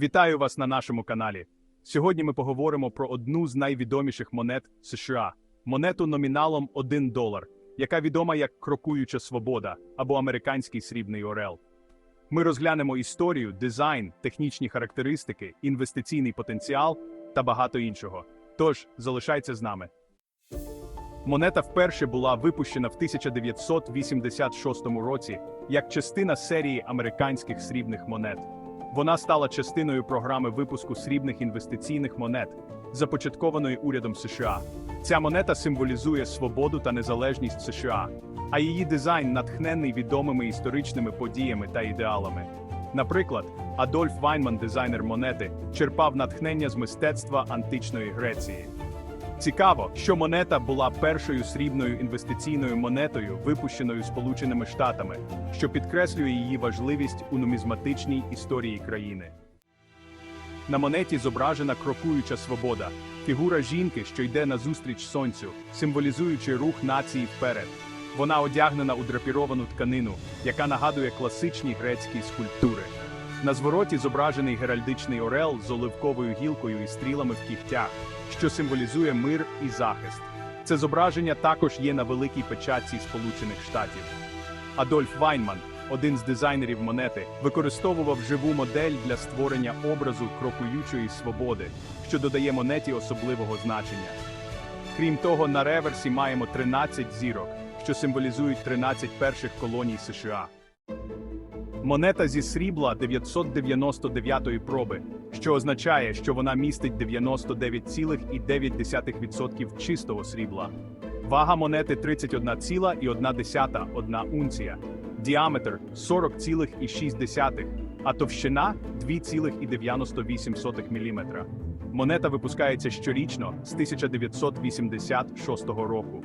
Вітаю вас на нашому каналі. Сьогодні ми поговоримо про одну з найвідоміших монет США монету номіналом 1 долар, яка відома як крокуюча свобода або американський срібний орел. Ми розглянемо історію, дизайн, технічні характеристики, інвестиційний потенціал та багато іншого. Тож залишайте з нами. Монета вперше була випущена в 1986 році як частина серії американських срібних монет. Вона стала частиною програми випуску срібних інвестиційних монет, започаткованої урядом США. Ця монета символізує свободу та незалежність США, а її дизайн натхнений відомими історичними подіями та ідеалами. Наприклад, Адольф Вайнман, дизайнер монети, черпав натхнення з мистецтва античної Греції. Цікаво, що монета була першою срібною інвестиційною монетою, випущеною Сполученими Штатами, що підкреслює її важливість у нумізматичній історії країни. На монеті зображена крокуюча свобода, фігура жінки, що йде назустріч сонцю, символізуючи рух нації вперед. Вона одягнена у драпіровану тканину, яка нагадує класичні грецькі скульптури. На звороті зображений геральдичний орел з оливковою гілкою і стрілами в кігтях, що символізує мир і захист. Це зображення також є на великій печатці Сполучених Штатів. Адольф Вайнман, один з дизайнерів монети, використовував живу модель для створення образу крокуючої свободи, що додає монеті особливого значення. Крім того, на реверсі маємо 13 зірок, що символізують 13 перших колоній США. Монета зі срібла 999 проби, що означає, що вона містить 99,9% чистого срібла. Вага монети 31,1 унція, діаметр 40,6, а товщина 2,98 мм. Монета випускається щорічно з 1986 року.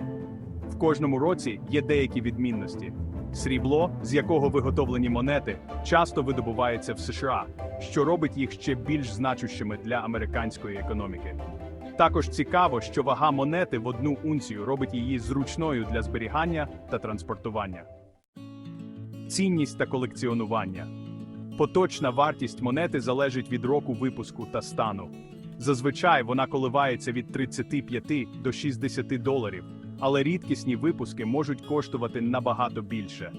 В кожному році є деякі відмінності. Срібло, з якого виготовлені монети, часто видобувається в США, що робить їх ще більш значущими для американської економіки. Також цікаво, що вага монети в одну унцію робить її зручною для зберігання та транспортування. Цінність та колекціонування. Поточна вартість монети залежить від року випуску та стану. Зазвичай вона коливається від 35 до 60 доларів, але рідкісні випуски можуть коштувати набагато більше.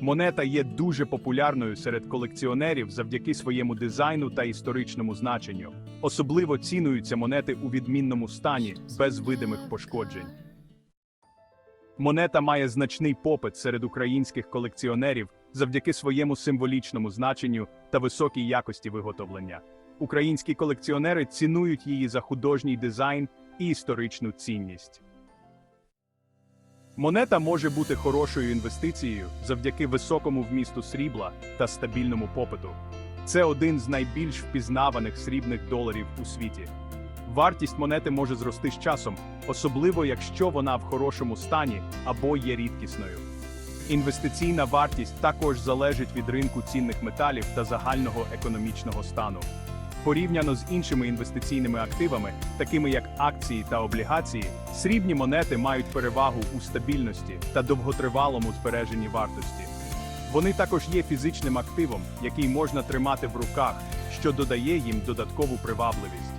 Монета є дуже популярною серед колекціонерів завдяки своєму дизайну та історичному значенню. Особливо цінуються монети у відмінному стані, без видимих пошкоджень. Монета має значний попит серед українських колекціонерів завдяки своєму символічному значенню та високій якості виготовлення. Українські колекціонери цінують її за художній дизайн і історичну цінність. Монета може бути хорошою інвестицією завдяки високому вмісту срібла та стабільному попиту. Це один з найбільш впізнаваних срібних доларів у світі. Вартість монети може зрости з часом, особливо якщо вона в хорошому стані або є рідкісною. Інвестиційна вартість також залежить від ринку цінних металів та загального економічного стану. Порівняно з іншими інвестиційними активами, такими як акції та облігації, срібні монети мають перевагу у стабільності та довготривалому збереженні вартості. Вони також є фізичним активом, який можна тримати в руках, що додає їм додаткову привабливість.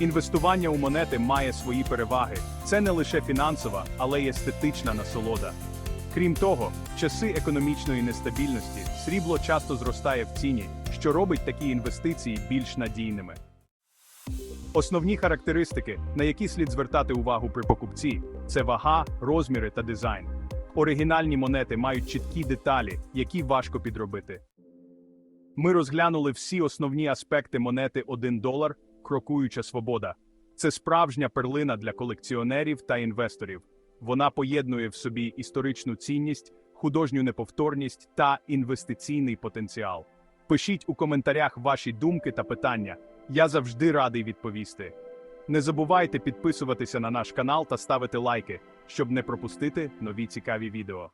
Інвестування у монети має свої переваги. Це не лише фінансова, але й естетична насолода. Крім того, в часи економічної нестабільності срібло часто зростає в ціні, що робить такі інвестиції більш надійними. Основні характеристики, на які слід звертати увагу при покупці, це вага, розміри та дизайн. Оригінальні монети мають чіткі деталі, які важко підробити. Ми розглянули всі основні аспекти монети 1 долар, крокуюча свобода. Це справжня перлина для колекціонерів та інвесторів. Вона поєднує в собі історичну цінність, художню неповторність та інвестиційний потенціал. Пишіть у коментарях ваші думки та питання. Я завжди радий відповісти. Не забувайте підписуватися на наш канал та ставити лайки, щоб не пропустити нові цікаві відео.